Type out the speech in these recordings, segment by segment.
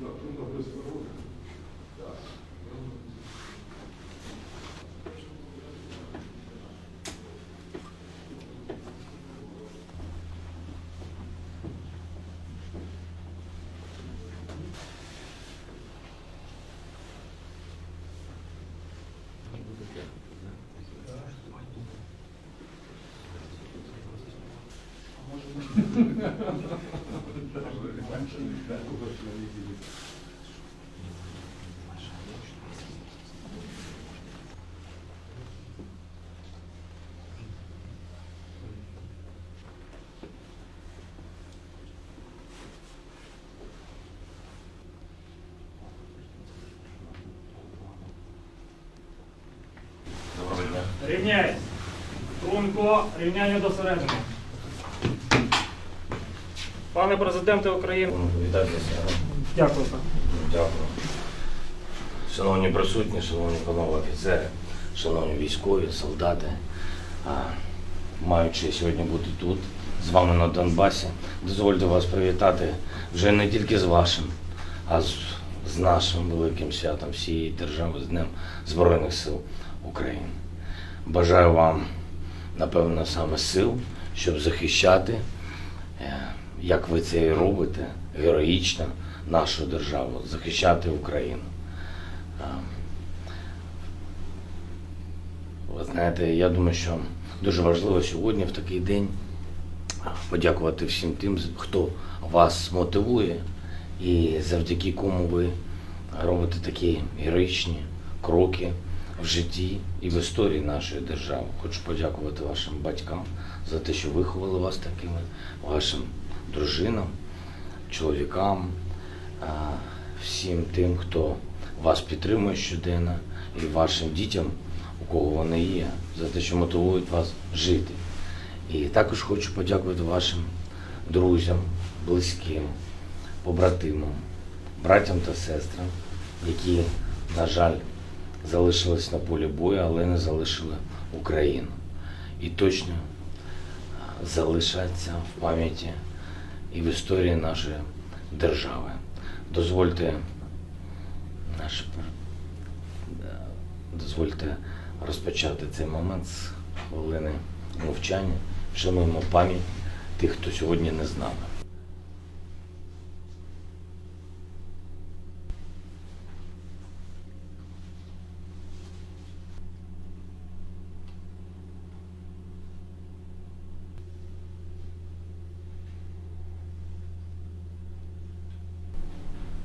Доброго дня. Рівняйсь. Струнко, рівняння до середини. Пане президенте України. Вітайте себе. Дякую. пане. Дякую. Шановні присутні, шановні панове офіцери, шановні військові, солдати. А, Маю честь сьогодні бути тут, з вами на Донбасі. Дозвольте вас привітати вже не тільки з вашим, а з, з нашим великим святом всієї держави, з Днем Збройних сил України. Бажаю вам, напевно, саме сил, щоб захищати, як ви це і робите, героїчно нашу державу, захищати Україну. Ви знаєте, я думаю, що дуже важливо сьогодні, в такий день, подякувати всім тим, хто вас мотивує і завдяки кому ви робите такі героїчні кроки в житті і в історії нашої держави. Хочу подякувати вашим батькам за те, що виховали вас такими, вашим дружинам, чоловікам, всім тим, хто вас підтримує щоденно, і вашим дітям, у кого вони є, за те, що мотивують вас жити. І також хочу подякувати вашим друзям, близьким, побратимам, братям та сестрам, які, на жаль, залишились на полі бою, але не залишили Україну. І точно а, залишаться в пам'яті і в історії нашої держави. Дозвольте наш дозвольте розпочати цей момент з хвилини мовчання. Вшануємо пам'ять тих, хто сьогодні не з нами.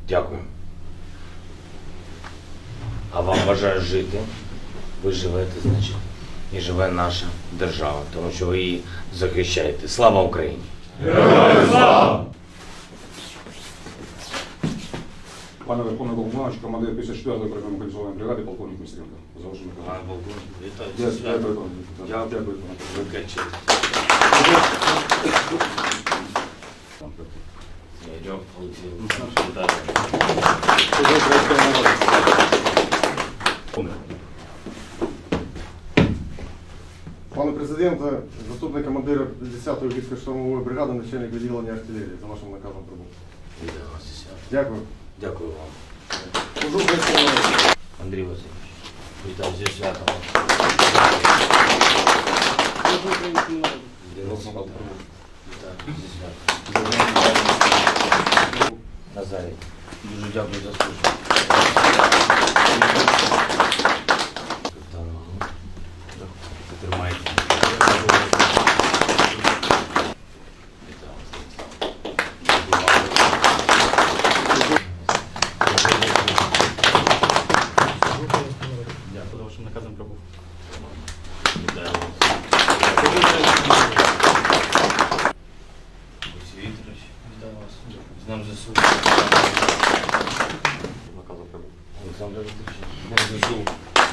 Дякую. А вам бажаю жити. Ви живете, значить, і живе наша держава, тому що ви її захищаєте. Слава Україні! Пане Верховний Головномович, командир 54-ї окремої мобілізованої бригади, полковник Мистренко. Залишимо Пане полковник, вітаю. Дякую, зі дякую, пане. Пане президенте, заступник командира 10-ї гірсько-штурмової бригади, начальник відділення артилерії, за вашим наказом прибув. Вітаю вас зі святом. Дякую. Дякую вам. Служу українському народу. Андрій Васильович, вітаю зі святом. Вас. Дякую вашим наказом прибув. Вітаю вас. З ним ЗСУ. Наказом прибув. Олександр ЗСУ.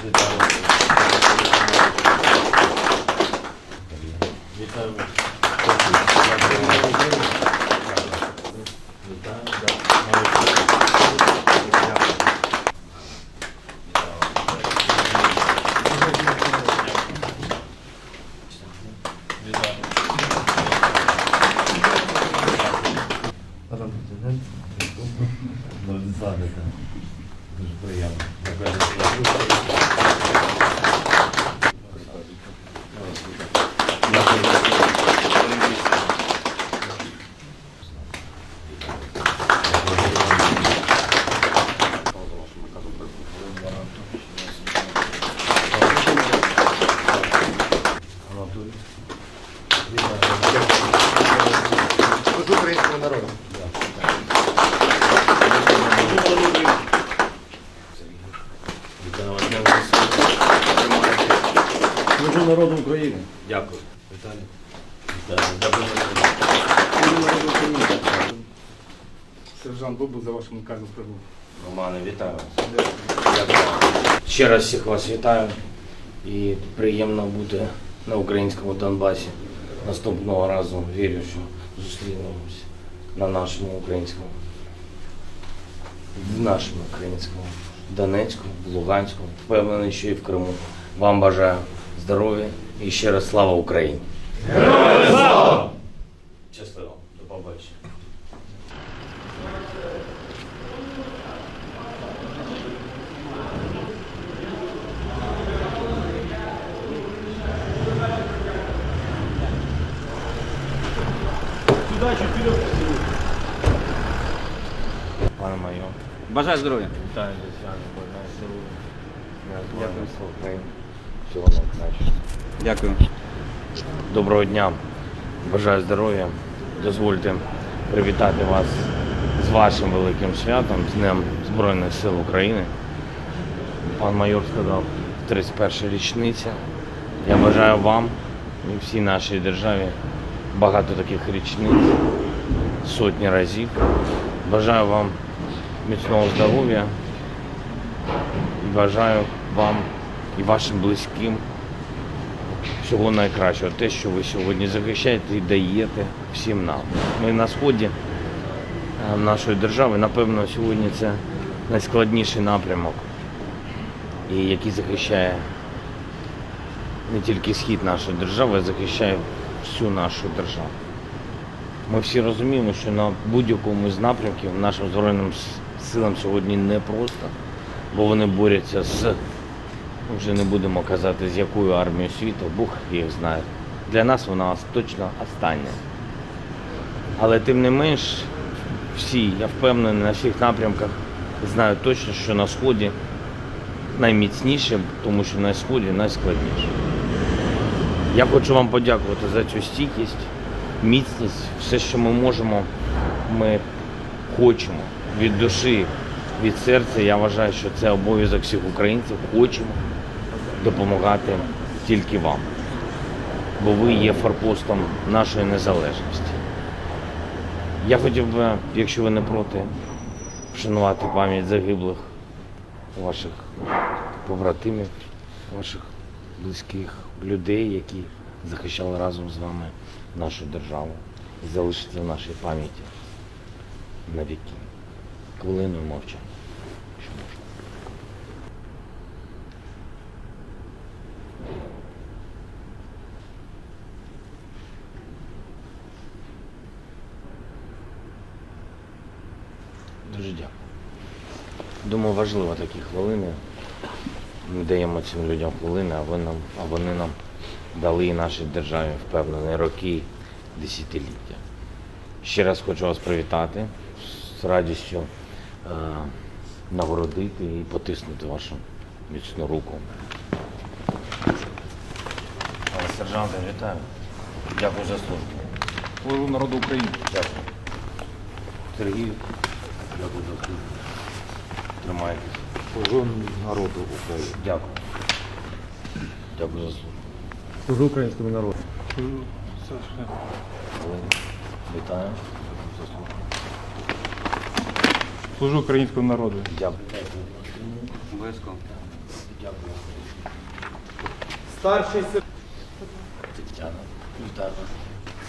Вітаю вас. Вітаю вас. Вітаю, Пан президент, Владислав, це дуже приємно. Дякую. Анатолій. Служу українському народу. Служу народу України. Дякую. Віталій. Дякую. Сержант Бобу за вашим наказом прибув. Романе, вітаю вас. Дякую. Ще раз всіх вас вітаю і приємно бути на українському Донбасі. Наступного разу вірю, що зустрінемось на нашому українському, в нашому українському Донецьку, Луганську, впевнений, що і в Криму. Вам бажаю здоров'я і ще раз слава Україні! Героям слава! Щасливо, до побачення. Пане майор. Бажаю здоров'я. Вітаю, звичайно, бажаю здоров'я. Дякую, слава Всього найкращого. Дякую. Доброго дня. Бажаю здоров'я. Дозвольте привітати вас з вашим великим святом, з Днем Збройних сил України. Пан майор сказав, 31 річниця. Я бажаю вам і всій нашій державі багато таких річниць, сотні разів. Бажаю вам міцного здоров'я і бажаю вам і вашим близьким всього найкращого. Те, що ви сьогодні захищаєте і даєте всім нам. Ми на сході е, нашої держави, напевно, сьогодні це найскладніший напрямок, і який захищає не тільки схід нашої держави, а захищає всю нашу державу. Ми всі розуміємо, що на будь-якому з напрямків нашим Збройним силам сьогодні непросто, бо вони борються з вже не будемо казати, з якою армією світу, Бог їх знає. Для нас вона точно остання. Але тим не менш, всі, я впевнений, на всіх напрямках знають точно, що на Сході найміцніше, тому що на Сході найскладніше. Я хочу вам подякувати за цю стійкість, міцність, все, що ми можемо, ми хочемо від душі, від серця. Я вважаю, що це обов'язок всіх українців. Хочемо допомагати тільки вам, бо ви є форпостом нашої незалежності. Я хотів би, якщо ви не проти, вшанувати пам'ять загиблих ваших побратимів, ваших близьких людей, які захищали разом з вами нашу державу і залишиться в нашій пам'яті на віки. Хвилиною мовчання. Дуже дякую. Думаю, важливо такі хвилини. Ми даємо цим людям хвилини, а, ви нам, а вони нам дали і нашій державі впевнені роки, десятиліття. Ще раз хочу вас привітати, з радістю нагородити і потиснути вашу міцну руку. Пане сержанте, вітаю. Дякую за службу. Служу народу України. Дякую. Сергій, дякую за службу. Тримайтесь. Служу народу України. Дякую. Дякую за службу. Служу українському народу. Олені, Вітаю. За службу. Служу українському народу. Дякую. Обов'язково. Дякую. Старший Тетяна, вітаю вас.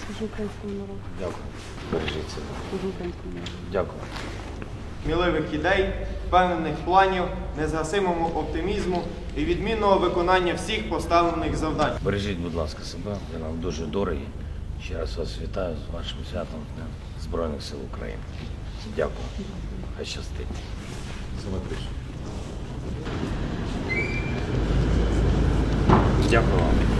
Служу українському народу. Дякую. Бережіть себе. Служу українському народу. Дякую. сміливих ідей, впевнених планів, незгасимому оптимізму і відмінного виконання всіх поставлених завдань. Бережіть, будь ласка, себе. Ви нам дуже дорогі. Ще раз вас вітаю з вашим святом Збройних сил України. Дякую. Хай. Дякую вам.